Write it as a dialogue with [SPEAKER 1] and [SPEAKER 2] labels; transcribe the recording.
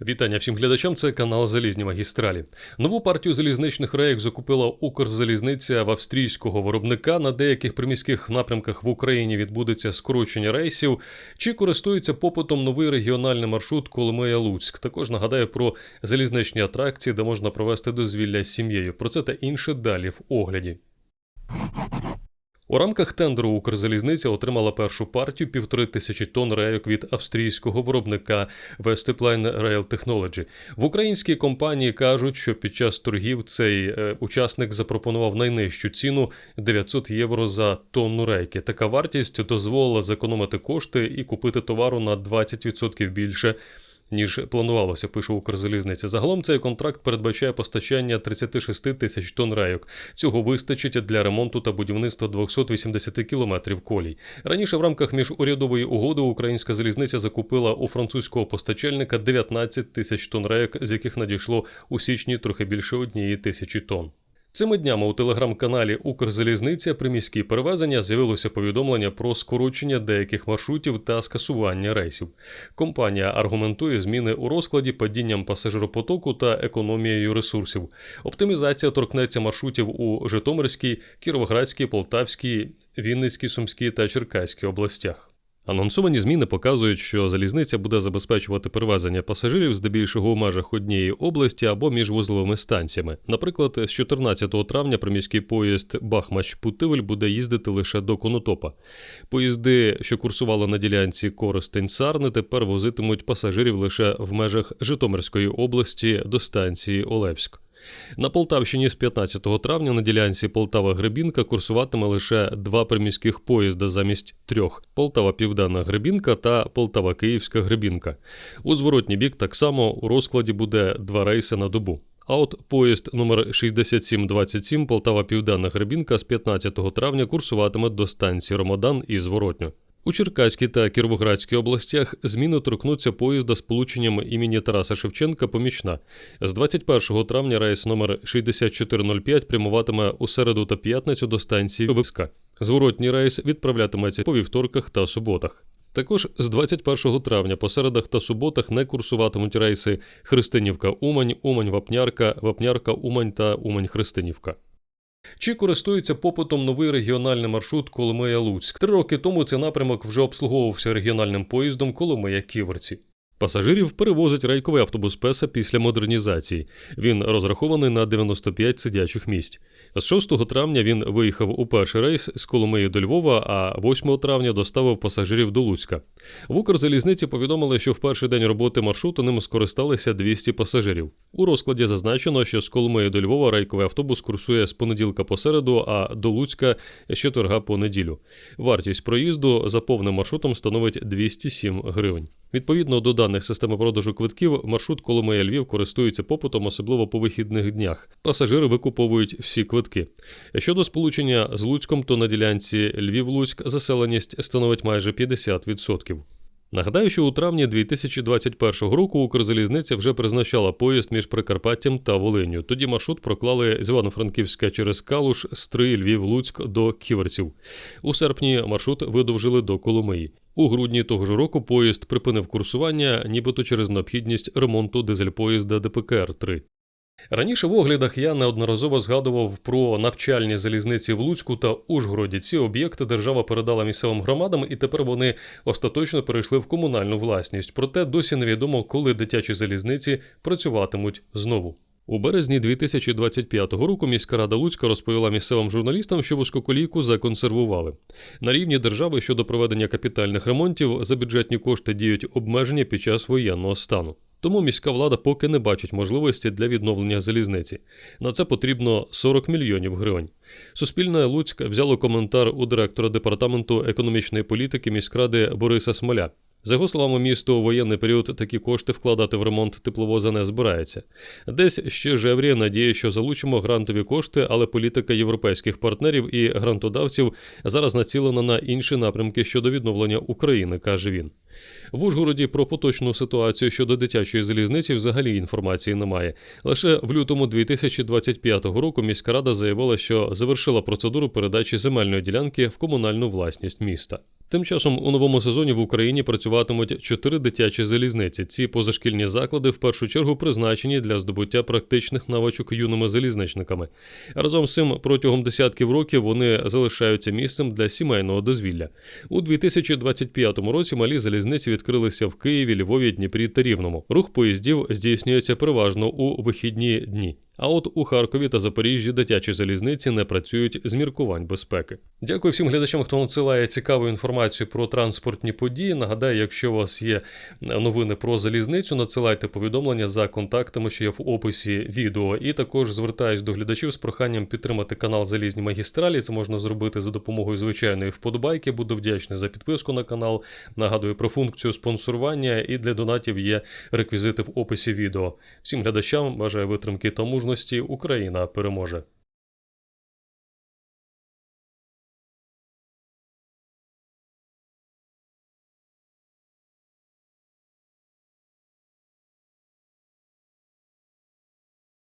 [SPEAKER 1] Вітання всім глядачам. Це канал Залізні магістралі. Нову партію залізничних рейок закупила Укрзалізниця в австрійського виробника. На деяких приміських напрямках в Україні відбудеться скорочення рейсів. Чи користується попитом новий регіональний маршрут Коломия Луцьк? Також нагадаю про залізничні атракції, де можна провести дозвілля з сім'єю. Про це та інше далі в огляді. У рамках тендеру Укрзалізниця отримала першу партію півтори тисячі тонн рейок від австрійського виробника Westepline Rail Technology. В українській компанії кажуть, що під час торгів цей е, учасник запропонував найнижчу ціну 900 євро за тонну рейки. Така вартість дозволила зекономити кошти і купити товару на 20% більше ніж планувалося, пише Укрзалізниця. Загалом цей контракт передбачає постачання 36 тисяч тонн рейок. Цього вистачить для ремонту та будівництва 280 кілометрів колій. Раніше в рамках міжурядової угоди українська залізниця закупила у французького постачальника 19 тисяч тонн рейок, з яких надійшло у січні трохи більше однієї тисячі тонн. Цими днями у телеграм-каналі Укрзалізниця при міській перевезення з'явилося повідомлення про скорочення деяких маршрутів та скасування рейсів. Компанія аргументує зміни у розкладі падінням пасажиропотоку та економією ресурсів. Оптимізація торкнеться маршрутів у Житомирській, Кіровоградській, Полтавській, Вінницькій, Сумській та Черкаській областях. Анонсовані зміни показують, що залізниця буде забезпечувати перевезення пасажирів здебільшого у межах однієї області або між вузловими станціями. Наприклад, з 14 травня приміський поїзд Бахмач-Путивель буде їздити лише до Конотопа. Поїзди, що курсували на ділянці Коростень-Сарни, тепер возитимуть пасажирів лише в межах Житомирської області до станції Олевськ. На Полтавщині з 15 травня на ділянці Полтава-Гребінка курсуватиме лише два приміських поїзда замість трьох: Полтава-Південна Гребінка та Полтава-Київська Гребінка. У зворотній бік так само у розкладі буде два рейси на добу. А от поїзд номер 6727 Полтава Південна Гребінка з 15 травня курсуватиме до станції Ромодан і зворотньо. У Черкаській та Кіровоградській областях зміни торкнуться поїзда з полученням імені Тараса Шевченка помічна. З 21 травня рейс номер 6405 прямуватиме у середу та п'ятницю до станції Виска. Зворотній рейс відправлятиметься по вівторках та суботах. Також з 21 травня по середах та суботах не курсуватимуть рейси Христинівка Умань, Умань Вапнярка, Вапнярка Умань та Умань Христинівка. Чи користується попитом новий регіональний маршрут Коломия Луцьк? Три роки тому цей напрямок вже обслуговувався регіональним поїздом Коломия Ківерці. Пасажирів перевозить рейковий автобус Песа після модернізації. Він розрахований на 95 сидячих місць. З 6 травня він виїхав у перший рейс з Коломиї до Львова, а 8 травня доставив пасажирів до Луцька. В Укрзалізниці повідомили, що в перший день роботи маршруту ним скористалися 200 пасажирів. У розкладі зазначено, що з Коломиї до Львова рейковий автобус курсує з понеділка по середу, а до Луцька з четверга по неділю. Вартість проїзду за повним маршрутом становить 207 гривень. Відповідно до даних системи продажу квитків, маршрут Коломия Львів користується попитом, особливо по вихідних днях. Пасажири викуповують всі квитки. Щодо сполучення з Луцьком, то на ділянці Львів-Луцьк заселеність становить майже 50%. Нагадаю, що у травні 2021 року Укрзалізниця вже призначала поїзд між Прикарпаттям та Волинню. Тоді маршрут проклали з Івано-Франківська через Калуш, Стрий, Львів, Луцьк до Ківерців. У серпні маршрут видовжили до Коломиї. У грудні того ж року поїзд припинив курсування, нібито через необхідність ремонту дизель-поїзда ДПКР-3. Раніше в оглядах я неодноразово згадував про навчальні залізниці в Луцьку та Ужгороді. Ці об'єкти держава передала місцевим громадам, і тепер вони остаточно перейшли в комунальну власність. Проте досі невідомо, коли дитячі залізниці працюватимуть знову. У березні 2025 року міська рада Луцька розповіла місцевим журналістам, що вузькоколійку законсервували. На рівні держави щодо проведення капітальних ремонтів за бюджетні кошти діють обмеження під час воєнного стану. Тому міська влада поки не бачить можливості для відновлення залізниці. На це потрібно 40 мільйонів гривень. Суспільне Луцьк взяло коментар у директора департаменту економічної політики міськради Бориса Смоля. За його словами, місто у воєнний період такі кошти вкладати в ремонт тепловоза не збирається. Десь ще жевріє надія, що залучимо грантові кошти, але політика європейських партнерів і грантодавців зараз націлена на інші напрямки щодо відновлення України, каже він. В Ужгороді про поточну ситуацію щодо дитячої залізниці взагалі інформації немає. Лише в лютому 2025 року міська рада заявила, що завершила процедуру передачі земельної ділянки в комунальну власність міста. Тим часом у новому сезоні в Україні працюватимуть чотири дитячі залізниці. Ці позашкільні заклади в першу чергу призначені для здобуття практичних навичок юними залізничниками. Разом з цим протягом десятків років вони залишаються місцем для сімейного дозвілля. У 2025 році малі залізниці відкрилися в Києві, Львові, Дніпрі та Рівному. Рух поїздів здійснюється переважно у вихідні дні. А от у Харкові та Запоріжжі дитячі залізниці не працюють з міркувань безпеки. Дякую всім глядачам, хто надсилає цікаву інформацію про транспортні події. Нагадаю, якщо у вас є новини про залізницю, надсилайте повідомлення за контактами, що є в описі відео. І також звертаюсь до глядачів з проханням підтримати канал Залізні магістралі. Це можна зробити за допомогою звичайної вподобайки. Буду вдячний за підписку на канал. Нагадую про функцію спонсорування і для донатів є реквізити в описі відео. Всім глядачам бажаю витримки та мужності. Україна переможе.